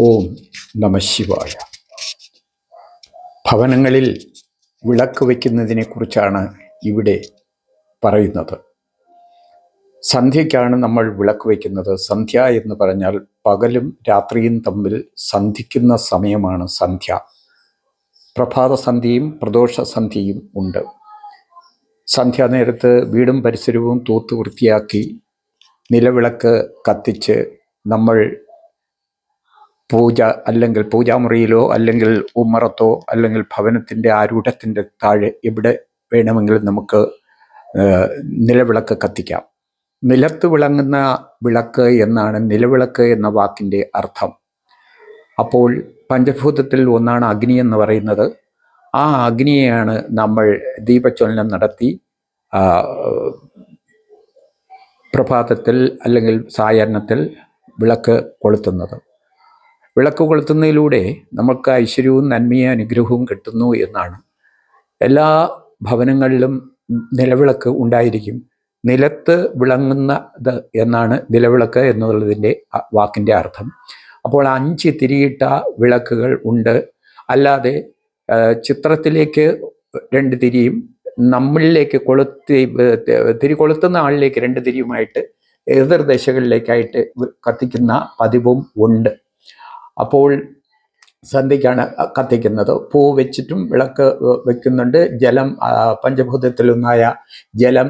ഓം നമ ശിവായ. ഭവനങ്ങളിൽ വിളക്ക് വയ്ക്കുന്നതിനെ കുറിച്ചാണ് ഇവിടെ പറയുന്നത്. സന്ധ്യയ്ക്കാണ് നമ്മൾ വിളക്ക് വയ്ക്കുന്നത്. സന്ധ്യ എന്ന് പറഞ്ഞാൽ പകലും രാത്രിയും തമ്മിൽ സന്ധിക്കുന്ന സമയമാണ് സന്ധ്യ. പ്രഭാത സന്ധ്യയും പ്രദോഷ സന്ധ്യയും ഉണ്ട്. സന്ധ്യാനേരത്ത് വീടും പരിസരവും തൂത്ത് വൃത്തിയാക്കി നിലവിളക്ക് കത്തിച്ച് നമ്മൾ പൂജ അല്ലെങ്കിൽ പൂജാമുറിയിലോ അല്ലെങ്കിൽ ഉമ്മറത്തോ അല്ലെങ്കിൽ ഭവനത്തിന്റെ ആരൂഢത്തിന്റെ താഴെ എവിടെ വേണമെങ്കിലും നമുക്ക് നിലവിളക്ക് കത്തിക്കാം. നിലത്ത് വിളങ്ങുന്ന വിളക്ക് എന്നാണ് നിലവിളക്ക് എന്ന വാക്കിന്റെ അർത്ഥം. അപ്പോൾ പഞ്ചഭൂതത്തിൽ ഒന്നാണ് അഗ്നി എന്ന് പറയുന്നത്. ആ അഗ്നിയെയാണ് നമ്മൾ ദീപജ്വലനം നടത്തി പ്രഭാതത്തിൽ അല്ലെങ്കിൽ സായാഹ്നത്തിൽ വിളക്ക് കൊളുത്തുന്നത്. വിളക്ക് കൊളുത്തുന്നതിലൂടെ നമുക്ക് ഐശ്വര്യവും നന്മയും അനുഗ്രഹവും കിട്ടുന്നു എന്നാണ്. എല്ലാ ഭവനങ്ങളിലും നിലവിളക്ക് ഉണ്ടായിരിക്കും. നിലത്ത് വിളങ്ങുന്നത് എന്നാണ് നിലവിളക്ക് എന്നുള്ളതിന്റെ വാക്കിന്റെ അർത്ഥം. അപ്പോൾ അഞ്ച് തിരിയിട്ട വിളക്കുകൾ ഉണ്ട്. അല്ലാതെ ചിത്രത്തിലേക്ക് രണ്ട് തിരിയും നമ്മളിലേക്ക് കൊളുത്തി തിരി കൊളുത്തുന്ന ആളിലേക്ക് രണ്ട് തിരിയുമായിട്ട് എതിർദശകളിലേക്കായിട്ട് കത്തിക്കുന്ന പതിവും ഉണ്ട്. അപ്പോൾ സന്ധ്യയ്ക്കാണ് കത്തിക്കുന്നത്. പൂ വെച്ചിട്ടും വിളക്ക് വെക്കുന്നുണ്ട്. ജലം പഞ്ചഭൂതത്തിലൊന്നായ ജലം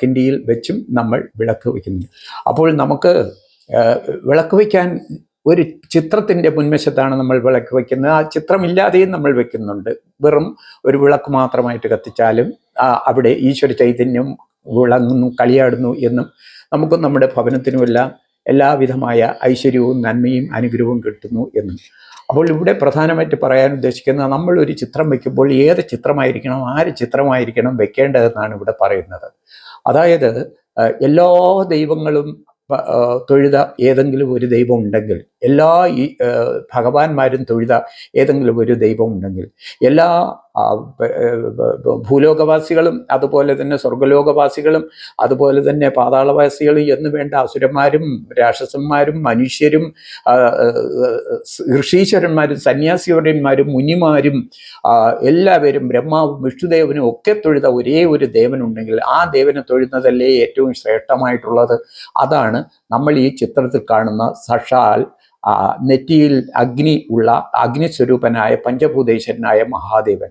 കിണ്ടിയിൽ വെച്ചും നമ്മൾ വിളക്ക് വയ്ക്കുന്നു. അപ്പോൾ നമുക്ക് വിളക്ക് വയ്ക്കാൻ ഒരു ചിത്രത്തിന്റെ മുൻവശത്താണ് നമ്മൾ വിളക്ക് വയ്ക്കുന്നത്. ആ ചിത്രമില്ലാതെയും നമ്മൾ വെക്കുന്നുണ്ട് വെറും ഒരു വിളക്ക് മാത്രമായിട്ട് കത്തിച്ചാലും അവിടെ ഈശ്വര ചൈതന്യം വിളങ്ങുന്നു കളിയാടുന്നു എന്നും നമുക്കും നമ്മുടെ ഭവനത്തിനുമെല്ലാം എല്ലാവിധമായ ഐശ്വര്യവും നന്മയും അനുഗ്രഹവും കിട്ടുന്നു എന്ന്. അപ്പോൾ ഇവിടെ പ്രധാനമായിട്ട് പറയാൻ ഉദ്ദേശിക്കുന്നത് നമ്മൾ ഒരു ചിത്രം വെക്കുമ്പോൾ ഏത് ചിത്രമായിരിക്കണം ആര് ചിത്രമായിരിക്കണം വെക്കേണ്ടതെന്നാണ് ഇവിടെ പറയുന്നത്. അതായത് എല്ലാ ദൈവങ്ങളും തൊഴുത ഏതെങ്കിലും ഒരു ദൈവം ഉണ്ടെങ്കിൽ എല്ലാ ഈ ഭഗവാന്മാരും തൊഴുത ഏതെങ്കിലും ഒരു ദൈവം ഉണ്ടെങ്കിൽ എല്ലാ ഭൂലോകവാസികളും അതുപോലെ തന്നെ സ്വർഗലോകവാസികളും അതുപോലെ തന്നെ പാതാളവാസികളും എന്ന് വേണ്ട അസുരന്മാരും രാക്ഷസന്മാരും മനുഷ്യരും ഋഷീശ്വരന്മാരും സന്യാസിയോടന്മാരും മുനിമാരും എല്ലാവരും ബ്രഹ്മാവും വിഷ്ണുദേവനും ഒക്കെ തൊഴുത ഒരേ ഒരു ദേവനുണ്ടെങ്കിൽ ആ ദേവനെ തൊഴുന്നതല്ലേ ഏറ്റവും ശ്രേഷ്ഠമായിട്ടുള്ളത്? അതാണ് നമ്മൾ ഈ ചിത്രത്തിൽ കാണുന്ന സഷാൽ നെറ്റിയിൽ അഗ്നി ഉള്ള അഗ്നിസ്വരൂപനായ പഞ്ചഭൂതേശ്വരനായ മഹാദേവൻ.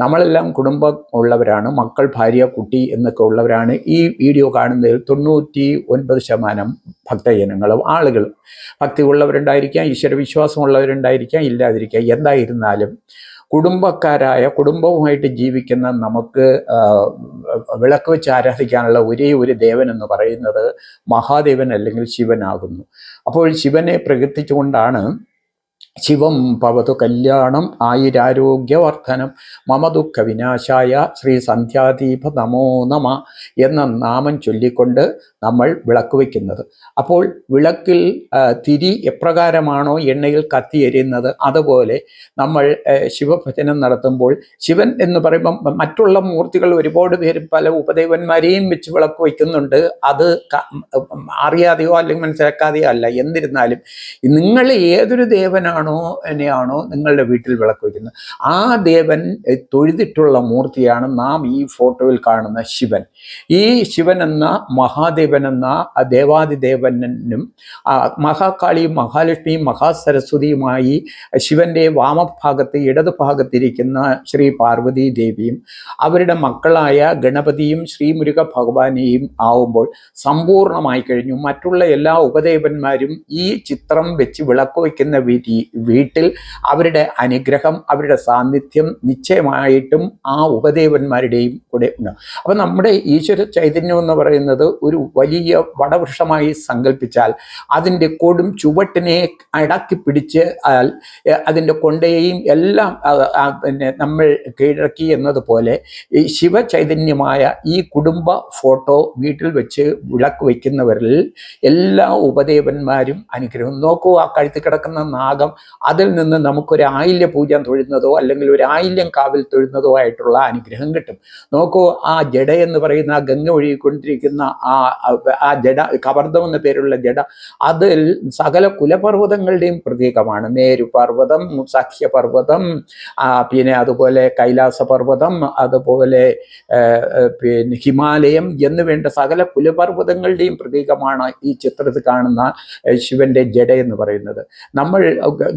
നമ്മളെല്ലാം കുടുംബം ഉള്ളവരാണ് മക്കൾ ഭാര്യ കുട്ടി എന്നൊക്കെ ഉള്ളവരാണ് ഈ വീഡിയോ കാണുന്നതിൽ തൊണ്ണൂറ്റി ഒൻപത് ശതമാനം ഭക്തജനങ്ങളും ആളുകളും. ഭക്തി ഉള്ളവരുണ്ടായിരിക്കാം ഈശ്വരവിശ്വാസമുള്ളവരുണ്ടായിരിക്കാം ഇല്ലാതിരിക്കാം. എന്തായിരുന്നാലും കുടുംബക്കാരായ കുടുംബവുമായിട്ട് ജീവിക്കുന്ന നമുക്ക് വിളക്ക് വെച്ച് ആരാധിക്കാനുള്ള ഒരേ ഒരു ദേവൻ എന്ന് പറയുന്നത് മഹാദേവൻ അല്ലെങ്കിൽ ശിവനാകുന്നു. അപ്പോൾ ശിവനെ പ്രകീർത്തിച്ചുകൊണ്ടാണ് ശിവം പവതു കല്യാണം ആയിരാരോഗ്യവർദ്ധനം മമ ദുഃഖ വിനാശായ ശ്രീ സന്ധ്യാദീപ നമോ നമ എന്ന നാമം ചൊല്ലിക്കൊണ്ട് നമ്മൾ വിളക്ക് വയ്ക്കുന്നത്. അപ്പോൾ വിളക്കിൽ തിരി എപ്രകാരമാണോ എണ്ണയിൽ കത്തി എരിയുന്നത്? അതുപോലെ നമ്മൾ ശിവഭജനം നടത്തുമ്പോൾ ശിവൻ എന്ന് പറയുമ്പം മറ്റുള്ള മൂർത്തികൾ ഒരുപാട് പേര് പല ഉപദേവന്മാരെയും വെച്ച് വിളക്ക് വയ്ക്കുന്നുണ്ട്. അത് അറിയാതെയോ അല്ലെങ്കിൽ മനസ്സിലാക്കാതെയോ അല്ല. എന്നിരുന്നാലും നിങ്ങൾ ഏതൊരു ദേവനാണോ എന്നെയാണോ നിങ്ങളുടെ വീട്ടിൽ വിളക്ക് വയ്ക്കുന്നത് ആ ദേവൻ തൊഴുതിട്ടുള്ള മൂർത്തിയാണ് നാം ഈ ഫോട്ടോയിൽ കാണുന്ന ശിവൻ. ഈ ശിവൻ എന്ന മഹാദേവൻ എന്ന ദേവാതിദേവനും മഹാകാളിയും മഹാലക്ഷ്മിയും മഹാസരസ്വതിയുമായി ശിവന്റെ വാമഭാഗത്ത് ഇടതു ഭാഗത്തിരിക്കുന്ന ശ്രീ പാർവതി ദേവിയും അവരുടെ മക്കളായ ഗണപതിയും ശ്രീമുരുക ഭഗവാനെയും ആവുമ്പോൾ സമ്പൂർണമായി കഴിഞ്ഞു. മറ്റുള്ള എല്ലാ ഉപദേവന്മാരും ഈ ചിത്രം വെച്ച് വിളക്ക് വയ്ക്കുന്ന വീട്ടിൽ അവരുടെ അനുഗ്രഹം അവരുടെ സാന്നിധ്യം നിശ്ചയമായിട്ടും ആ ഉപദേവന്മാരുടെയും കൂടെ ഉണ്ട്. അപ്പം നമ്മുടെ ഈശ്വര ചൈതന്യം എന്ന് പറയുന്നത് ഒരു വലിയ വടവൃക്ഷമായി സങ്കല്പിച്ചാൽ അതിന്റെ കൊടും ചുവട്ടിനെ അടക്കി പിടിച്ച് അതിന്റെ കൊണ്ടയെയും എല്ലാം പിന്നെ നമ്മൾ കീഴടക്കി എന്നതുപോലെ ഈ ശിവചൈതന്യമായ ഈ കുടുംബ ഫോട്ടോ വീട്ടിൽ വെച്ച് വിളക്ക് വയ്ക്കുന്നവരിൽ എല്ലാ ഉപദേവന്മാരും അനുഗ്രഹം. നോക്കൂ ആ കഴുത്തിൽ കിടക്കുന്ന നാഗം അതിൽ നിന്ന് നമുക്കൊരു ആയില്യ പൂജ തൊഴുന്നതോ അല്ലെങ്കിൽ ഒരു ആയില്യം കാവിൽ തൊഴുന്നതോ ആയിട്ടുള്ള അനുഗ്രഹം കിട്ടും. നോക്കൂ ആ ജഡ എന്ന് പറയുന്ന ആ ഗംഗ ഒഴുകിക്കൊണ്ടിരിക്കുന്ന ആ ആ ജഡ കവർദ്ധം എന്ന പേരുള്ള ജഡ അതിൽ സകല കുലപർവതങ്ങളുടെയും പ്രതീകമാണ്. മേരു പർവതം സഖ്യപർവതം പിന്നെ അതുപോലെ കൈലാസ പർവതം അതുപോലെ പിന്നെ ഹിമാലയം എന്ന് വേണ്ട സകല കുലപർവതങ്ങളുടെയും പ്രതീകമാണ് ഈ ചിത്രത്തിൽ കാണുന്ന ശിവന്റെ ജഡ എന്ന് പറയുന്നത്. നമ്മൾ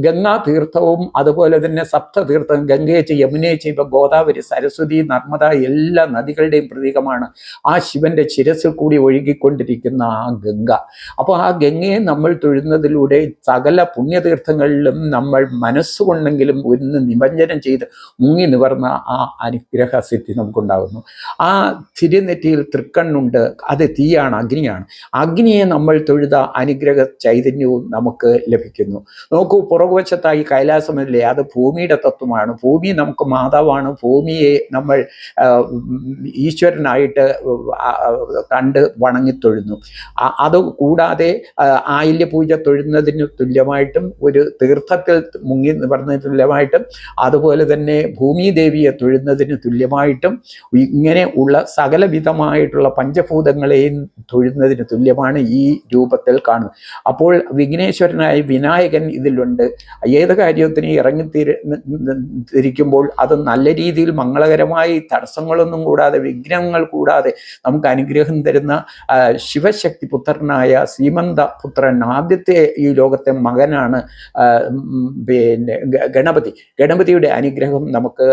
ഗംഗാ തീർത്ഥവും അതുപോലെ തന്നെ സപ്തതീർത്ഥം ഗംഗയെ യമുനയെ ഇപ്പൊ ഗോദാവരി സരസ്വതി നർമ്മദ എല്ലാ നദികളുടെയും പ്രതീകമാണ്. ആ ശിവന്റെ ശിരസിൽ കൂടി ഒഴുകിക്കൊണ്ടിരിക്കുന്ന ആ ഗംഗ. അപ്പോൾ ആ ഗംഗയെ നമ്മൾ തൊഴുന്നതിലൂടെ സകല പുണ്യതീർത്ഥങ്ങളിലും നമ്മൾ മനസ്സുകൊണ്ടെങ്കിലും ഒന്ന് നിമഞ്ജനം ചെയ്ത് മുങ്ങി നിവർന്ന ആ അനുഗ്രഹ സിദ്ധി നമുക്കുണ്ടാകുന്നു. ആ തിരുനെറ്റിയിൽ തൃക്കണ്ണുണ്ട്. അത് തീയാണ് അഗ്നിയാണ്. അഗ്നിയെ നമ്മൾ തൊഴുത അനുഗ്രഹ ചൈതന്യവും നമുക്ക് ലഭിക്കുന്നു. നോക്കൂ പുറകുവശത്തായി കൈലാസമല്ലേ അത് ഭൂമിയുടെ തത്വമാണ്. ഭൂമി നമുക്ക് മാതാവാണ്. ഭൂമിയെ നമ്മൾ ഈശ്വരനായിട്ട് കണ്ട് വണങ്ങി തൊഴുന്നു അത് കൂടാതെ ആയില്യ പൂജ തൊഴുന്നതിന് തുല്യമായിട്ടും ഒരു തീർത്ഥത്തിൽ മുങ്ങി പറഞ്ഞതിന് തുല്യമായിട്ടും അതുപോലെ തന്നെ ഭൂമി ദേവിയെ തൊഴുന്നതിന് തുല്യമായിട്ടും ഇങ്ങനെ ഉള്ള സകലവിധമായിട്ടുള്ള പഞ്ചഭൂതങ്ങളെയും തൊഴുന്നതിന് തുല്യമാണ് ഈ രൂപത്തിൽ കാണുന്നത്. അപ്പോൾ വിഘ്നേശ്വരനായ വിനായകൻ ഇതിലുണ്ട്. ഏത് കാര്യത്തിന് ഇറങ്ങിത്തിരി തിരിക്കുമ്പോൾ അത് നല്ല രീതിയിൽ മംഗളകരമായി തടസ്സങ്ങളൊന്നും കൂടാതെ വിഘ്നങ്ങൾ കൂടാതെ നമുക്ക് അനുഗ്രഹം തരുന്ന ശിവശക്തി പുത്രനായ സീമന്ത പുത്രൻ ആദ്യത്തെ ഈ ലോകത്തെ മകനാണ് പിന്നെ ഗണപതി. ഗണപതിയുടെ അനുഗ്രഹം നമുക്ക്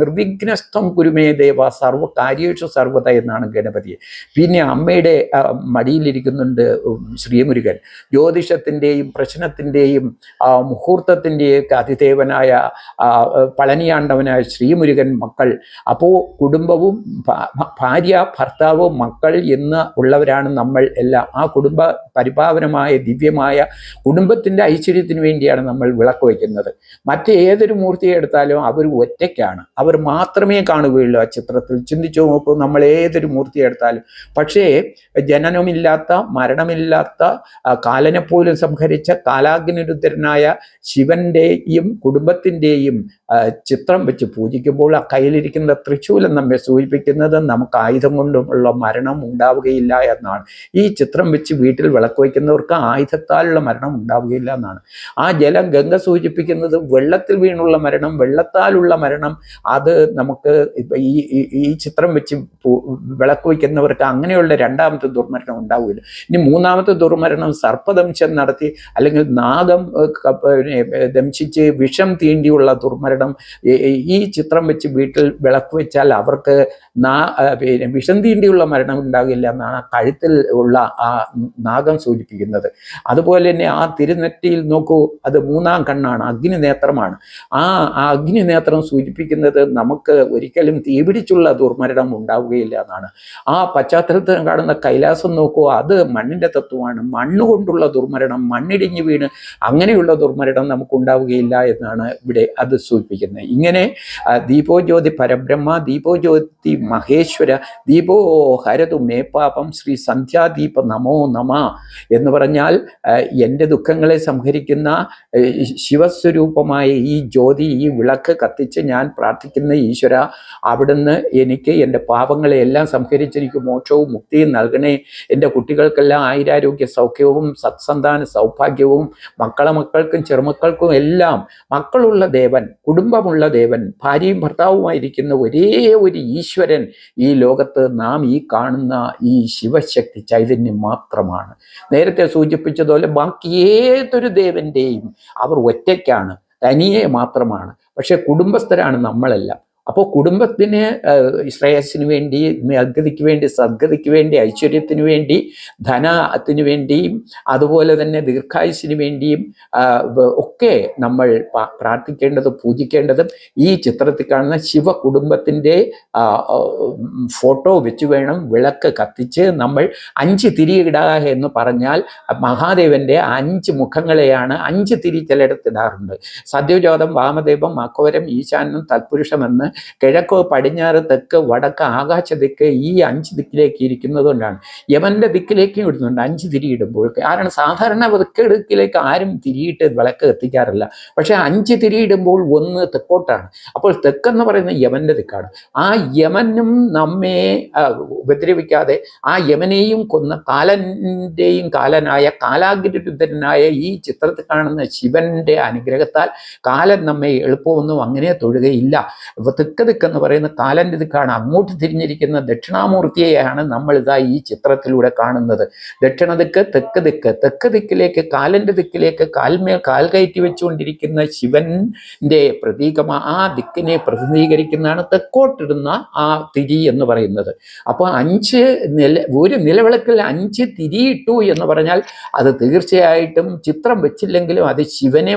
നിർവിഘ്നസ്ഥം കുരുമേ ദേവ സർവ കാര്യേഷു സർവത എന്നാണ് ഗണപതി പിന്നെ അമ്മയുടെ മടിയിലിരിക്കുന്നുണ്ട് ശ്രീമുരുകൻ. ജ്യോതിഷത്തിന്റെയും പ്രശ്നത്തിന്റെയും മുഹൂർത്തത്തിന്റെയും ഒക്കെ അതിദേവനായ പളനിയാണ്ടവനായ ശ്രീമുരുകൻ മക്കൾ. അപ്പോൾ കുടുംബവും ഭാര്യ ഭർത്താവ് മക്കൾ എന്ന് ഉള്ളവരാണ് നമ്മൾ എല്ലാം. ആ കുടുംബ പരിപാവനമായ ദിവ്യമായ കുടുംബത്തിന്റെ ഐശ്വര്യത്തിന് വേണ്ടിയാണ് നമ്മൾ വിളക്ക് വയ്ക്കുന്നത്. മറ്റേതൊരു മൂർത്തിയെ എടുത്താലും അവർ ഒറ്റയ്ക്കാണ്. അവർ മാത്രമേ കാണുകയുള്ളൂ ആ ചിത്രത്തിൽ. ചിന്തിച്ചു നോക്കൂ നമ്മൾ ഏതൊരു മൂർത്തിയെ എടുത്താലും. പക്ഷേ ജനനമില്ലാത്ത മരണമില്ലാത്ത കാലനെപ്പോലും കാലനെ പോലും സംഹരിച്ച കാലാഗ്നിരുദ്ധരനായ ശിവന്റെയും കുടുംബത്തിന്റെയും ചിത്രം വെച്ച് പൂജിക്കുമ്പോൾ ആ കയ്യിലിരിക്കുന്ന തൃശൂലം നമ്മെ സൂചിപ്പിക്കുന്നത് നമുക്ക് ആയുധം കൊണ്ടുമുള്ള മരണം ഉണ്ടാവുകയില്ല എന്നാണ്. ഈ ചിത്രം വെച്ച് വീട്ടിൽ വിളക്ക് വയ്ക്കുന്നവർക്ക് ആയുധത്താലുള്ള മരണം ഉണ്ടാവുകയില്ല എന്നാണ്. ആ ജലം ഗംഗ സൂചിപ്പിക്കുന്നത് വെള്ളത്തിൽ വീണുള്ള മരണം വെള്ളത്താലുള്ള മരണം അത് നമുക്ക് ഈ ഈ- ചിത്രം വെച്ച് വിളക്ക് വയ്ക്കുന്നവർക്ക് അങ്ങനെയുള്ള രണ്ടാമത്തെ ദുർമരണം ഉണ്ടാവില്ല ഇനി മൂന്നാമത്തെ ദുർമരണം സർപ്പദംശം നടത്തി അല്ലെങ്കിൽ നാഗം ദംശിച്ച് വിഷം തീണ്ടിയുള്ള ദുർമരണം ഈ- ചിത്രം വെച്ച് വീട്ടിൽ വിളക്ക് വെച്ചാൽ അവർക്ക് നാ പിന്നെ വിഷം തീണ്ടിയുള്ള മരണം ഉണ്ടാകില്ല എന്നാണ് കഴുത്തിൽ ഉള്ള ആ നാഗം സൂചിപ്പിക്കുന്നത്. അതുപോലെ തന്നെ ആ തിരുനെറ്റിയിൽ നോക്കൂ അത് മൂന്നാം കണ്ണാണ് അഗ്നി നേത്രമാണ് ആ ആ അഗ്നി നേത്രം സൂചിപ്പിക്കുന്നത് നമുക്ക് ഒരിക്കലും തീപിടിച്ചുള്ള ദുർമരണം ഉണ്ടാവുകയില്ല എന്നാണ്. ആ പശ്ചാത്തലത്തിൽ കാണുന്ന കൈലാസം നോക്കൂ അത് മണ്ണിന്റെ തത്വമാണ്. മണ്ണ് കൊണ്ടുള്ള ദുർമരണം മണ്ണിടിഞ്ഞു വീണ് അങ്ങനെയുള്ള ദുർമരണം നമുക്ക് ഉണ്ടാവുകയില്ല എന്നാണ് ഇവിടെ അത് സൂചിപ്പിക്കുന്നത്. ഇങ്ങനെ ദീപോജ്യോതി ദീപോ ജ്യോതി പരബ്രഹ്മ ദീപോജ്യോതി മഹേശ്വര ദീപോ ഹരതു മേപ്പാപം ശ്രീ സന്ധ്യാദീപ നമോ നമ എന്ന് പറഞ്ഞാൽ എന്റെ ദുഃഖങ്ങളെ സംഹരിക്കുന്ന ശിവസ്വരൂപമായ ഈ ജ്യോതി ഈ വിളക്ക് കത്തിച്ച് ഞാൻ പ്രാർത്ഥിക്കുന്ന ഈശ്വര അവിടുന്ന് എനിക്ക് എന്റെ പാപങ്ങളെ എല്ലാം സംഹരിച്ചെനിക്ക് മോക്ഷവും മുക്തിയും നൽകണേ. എന്റെ കുട്ടികൾക്കെല്ലാം ആയിരാരോഗ്യ സൗഖ്യവും സത്സന്താന സൗഭാഗ്യവും മക്കളെ മക്കൾക്കും ചെറുമക്കൾക്കും എല്ലാം മക്കളുള്ള ദേവൻ കുടുംബമുള്ള ദേവൻ ഭാര്യയും ഭർത്താവുമായിരിക്കുന്ന ഒരേ ഒരു ഈശ്വരൻ ഈ ലോകത്ത് നാം ഈ കാണുന്ന ഈ ശിവശക്തി ചൈതന്യം മാത്രമാണ്. നേരത്തെ സൂചിപ്പിച്ചതുപോലെ ബാക്കി ഏതൊരു ദേവന്റെയും അവർ ഒറ്റയ്ക്കാണ് തനിയെ മാത്രമാണ്. പക്ഷെ കുടുംബസ്ഥരാണ് നമ്മളെല്ലാം. അപ്പോൾ കുടുംബത്തിന് ശ്രേയസ്സിന് വേണ്ടി അഗതിക്ക് വേണ്ടി സദ്ഗതിക്ക് വേണ്ടി ഐശ്വര്യത്തിന് വേണ്ടി ധനത്തിന് വേണ്ടിയും അതുപോലെ തന്നെ ദീർഘായുസിന് വേണ്ടിയും ഒക്കെ നമ്മൾ പ്രാർത്ഥിക്കേണ്ടതും പൂജിക്കേണ്ടതും ഈ ചിത്രത്തിൽ കാണുന്ന ശിവ കുടുംബത്തിന്റെ ഫോട്ടോ വെച്ച് വേണം വിളക്ക് കത്തിച്ച് നമ്മൾ അഞ്ച് തിരിയിടുക എന്ന് പറഞ്ഞാൽ മഹാദേവന്റെ അഞ്ച് മുഖങ്ങളെയാണ് അഞ്ച് തിരി ചിലയിടത്തിടാറുണ്ട് സദ്യോജോതം വാമദേവം മക്കോരം ഈശാനം തത്പുരുഷമെന്ന് കിഴക്ക് പടിഞ്ഞാറ് തെക്ക് വടക്ക് ആകാശ ദിക്ക് ഈ അഞ്ച് ദിക്കിലേക്ക് ഇരിക്കുന്നത് കൊണ്ടാണ് യമന്റെ ദിക്കിലേക്കും ഇടുന്നുണ്ട് അഞ്ച് തിരിയിടുമ്പോൾ കാരണം സാധാരണ തെക്ക് ദിക്കിലേക്ക് ആരും തിരിയിട്ട് വിളക്ക് എത്തിക്കാറില്ല പക്ഷെ അഞ്ച് തിരിയിടുമ്പോൾ ഒന്ന് തെക്കോട്ടാണ്. അപ്പോൾ തെക്കെന്ന് പറയുന്നത് യമന്റെ ദിക്കാണ്. ആ യമനും നമ്മെ ഉപദ്രവിക്കാതെ ആ യമനെയും കൊന്ന കാലന്റെയും കാലനായ കാലാഗ്രരുദ്ധനായ ഈ ചിത്രത്തിൽ കാണുന്ന ശിവന്റെ അനുഗ്രഹത്താൽ കാലൻ നമ്മെ എളുപ്പമൊന്നും അങ്ങനെ തൊഴുകയില്ല. അപ്പോൾ തെക്ക് ദിക്കെന്ന് പറയുന്ന കാലന്റെ ദിക്കാണ് അങ്ങോട്ട് തിരിഞ്ഞിരിക്കുന്ന ദക്ഷിണാമൂർത്തിയെയാണ് നമ്മൾ ഇതാ ഈ ചിത്രത്തിലൂടെ കാണുന്നത്. ദക്ഷിണ ദിക്ക് തെക്ക് ദിക്ക്. തെക്ക് ദിക്കിലേക്ക് കാലന്റെ ദിക്കിലേക്ക് കാൽമേൽ കാൽ കയറ്റി വെച്ചുകൊണ്ടിരിക്കുന്ന ശിവന്റെ പ്രതീകമാ ആ ദിക്കിനെ പ്രതിനിധീകരിക്കുന്നതാണ് തെക്കോട്ടിടുന്ന ആ തിരി എന്ന് പറയുന്നത്. അപ്പോൾ അഞ്ച് നില ഒരു നിലവിളക്കിൽ അഞ്ച് തിരിയിട്ടു എന്ന് പറഞ്ഞാൽ അത് തീർച്ചയായിട്ടും ചിത്രം വെച്ചില്ലെങ്കിലും അത് ശിവനെ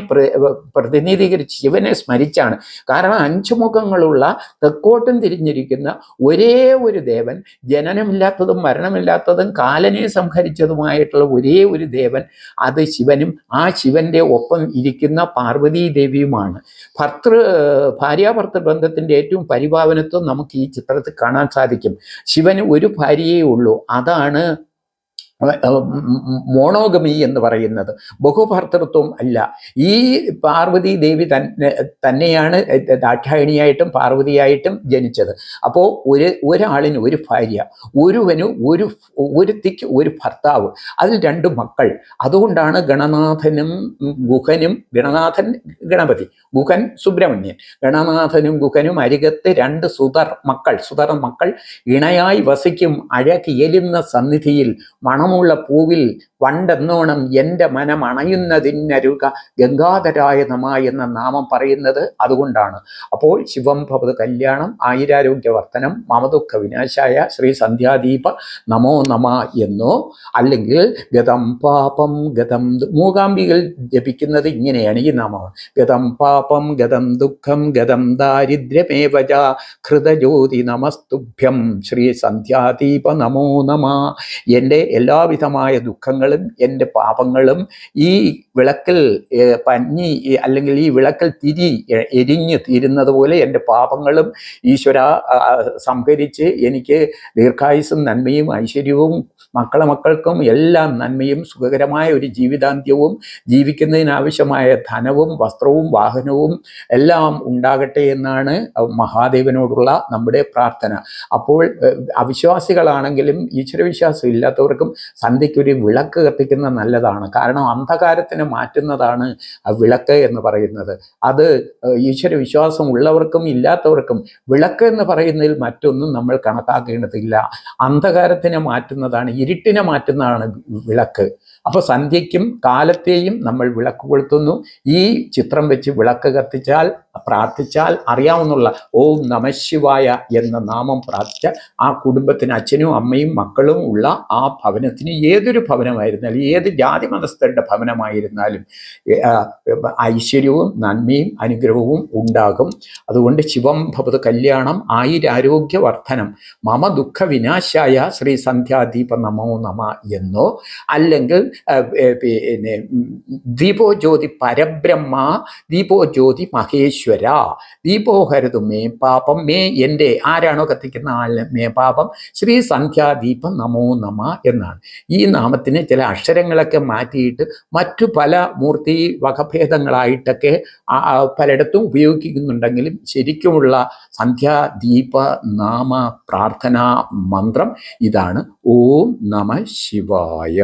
പ്രതിനിധീകരിച്ച് ശിവനെ സ്മരിച്ചാണ്. കാരണം അഞ്ചു മുഖങ്ങളുള്ള തെക്കോട്ടും തിരിഞ്ഞിരിക്കുന്ന ഒരേ ഒരു ദേവൻ ജനനമില്ലാത്തതും മരണമില്ലാത്തതും കാലനെ സംഹരിച്ചതുമായിട്ടുള്ള ഒരേ ഒരു ദേവൻ അത് ശിവനും ആ ശിവന്റെ ഒപ്പം ഇരിക്കുന്ന പാർവതീ ദേവിയുമാണ്. ഭർത്തൃ ഭാര്യാഭർത്തൃ ബന്ധത്തിന്റെ ഏറ്റവും പരിപാവനത്വം നമുക്ക് ഈ ചിത്രത്തിൽ കാണാൻ സാധിക്കും. ശിവന് ഒരു ഭാര്യയേ ഉള്ളൂ. അതാണ് മോണോഗമി എന്ന് പറയുന്നത്. ബഹുഭർത്തൃത്വം അല്ല. ഈ പാർവതി ദേവി തന്നെ തന്നെയാണ് ദാക്ഷായണിയായിട്ടും പാർവതിയായിട്ടും ജനിച്ചത്. അപ്പോൾ ഒരു ഒരാളിന് ഒരു ഭാര്യ ഒരുവന് ഒരു ഒരുത്തിക്ക് ഒരു ഭർത്താവ് അതിൽ രണ്ട് മക്കൾ. അതുകൊണ്ടാണ് ഗണനാഥനും ഗുഹനും ഗണനാഥൻ ഗണപതി ഗുഹൻ സുബ്രഹ്മണ്യൻ ഗണനാഥനും ഗുഹനും അരികത്ത് രണ്ട് സുതർ മക്കൾ. സുതർ മക്കൾ ഇണയായി വസിക്കും അഴകിയലുന്ന സന്നിധിയിൽ മണമുള്ള പൂവിൽ വണ്ടെന്നോണം എന്റെ മനം അണയുന്നതിനരുക ഗംഗാധരായ നമ എന്ന നാമം പറയുന്നത് അതുകൊണ്ടാണ്. അപ്പോൾ ശിവം ഭവത് കല്യാണം ആയിരാരോഗ്യവർദ്ധനം മമദുഃഖ വിനാശായ ശ്രീ സന്ധ്യാദീപ നമോ നമ എന്നോ അല്ലെങ്കിൽ ഗതം പാപം ഗതം മൂകാംബികൾ ജപിക്കുന്നത് ഇങ്ങനെയാണ് ഈ നാമം. ഗതം പാപം ഗതം ദുഃഖം ഗതം ദാരിദ്ര്യമേവജ ഹൃദജ്യോതി നമസ്തുഭ്യം ശ്രീ സന്ധ്യാദീപ നമോ നമ. എന്റെ എല്ലാവിധമായ ദുഃഖങ്ങളും എന്റെ പാപങ്ങളും ഈ വിളക്കിൽ പഞ്ഞി അല്ലെങ്കിൽ ഈ വിളക്കിൽ തിരി എരിഞ്ഞു തീരുന്നത് പോലെ എന്റെ പാപങ്ങളും ഈശ്വര സംഭരിച്ച് എനിക്ക് ദീർഘായുസും നന്മയും ഐശ്വര്യവും മക്കളെ മക്കൾക്കും എല്ലാം നന്മയും സുഖകരമായ ഒരു ജീവിതാന്ത്യവും ജീവിക്കുന്നതിനാവശ്യമായ ധനവും വസ്ത്രവും വാഹനവും എല്ലാം ഉണ്ടാകട്ടെ എന്നാണ് മഹാദേവനോടുള്ള നമ്മുടെ പ്രാർത്ഥന. അപ്പോൾ അവിശ്വാസികളാണെങ്കിലും ഈശ്വരവിശ്വാസം ഇല്ലാത്തവർക്കും സന്ധ്യയ്ക്കൊരു വിളക്ക് കത്തിക്കുന്നത് നല്ലതാണ്. കാരണം അന്ധകാരത്തിന് മാറ്റുന്നതാണ് ആ വിളക്ക് എന്ന് പറയുന്നത്. അത് ഈശ്വര വിശ്വാസം ഉള്ളവർക്കും ഇല്ലാത്തവർക്കും വിളക്ക് എന്ന് പറയുന്നതിൽ മറ്റൊന്നും നമ്മൾ കണക്കാക്കേണ്ടതില്ല. അന്ധകാരത്തിനെ മാറ്റുന്നതാണ് ഇരുട്ടിനെ മാറ്റുന്നതാണ് വിളക്ക്. അപ്പോൾ സന്ധ്യയ്ക്കും കാലത്തെയും നമ്മൾ വിളക്ക് കൊളുത്തുന്നു. ഈ ചിത്രം വെച്ച് വിളക്ക് കത്തിച്ചാൽ പ്രാർത്ഥിച്ചാൽ അറിയാവുന്നുള്ള ഓം നമശിവായ എന്ന നാമം പ്രാർത്ഥിച്ച ആ കുടുംബത്തിന് അച്ഛനും അമ്മയും മക്കളും ഉള്ള ആ ഭവനത്തിന് ഏതൊരു ഭവനമായിരുന്നാലും ഏത് ജാതി മതസ്ഥരുടെ ഭവനമായിരുന്നാലും ഐശ്വര്യവും നന്മയും അനുഗ്രഹവും ഉണ്ടാകും. അതുകൊണ്ട് ശിവം ഭവത് കല്യാണം ആയിരാരോഗ്യവർദ്ധനം മമ ദുഃഖ വിനാശായ ശ്രീ സന്ധ്യാദീപ നമോ നമ എന്നോ അല്ലെങ്കിൽ പിന്നെ ദീപോ ജ്യോതി പരബ്രഹ്മ ദീപോ ജ്യോതി മഹേശ്വര ദീപോ ഹരതു മേ പാപം മേ എന്റെ ആരാണോ കത്തിക്കുന്ന ആളിന് മേ പാപം ശ്രീ സന്ധ്യാദീപം നമോ നമ എന്നാണ്. ഈ നാമത്തിന് ചില അക്ഷരങ്ങളൊക്കെ മാറ്റിയിട്ട് മറ്റു പല മൂർത്തി വകഭേദങ്ങളായിട്ടൊക്കെ പലയിടത്തും ഉപയോഗിക്കുന്നുണ്ടെങ്കിലും ശരിക്കുമുള്ള സന്ധ്യാദീപ നാമ പ്രാർത്ഥനാ മന്ത്രം ഇതാണ്. ഓം നമ ശിവായ.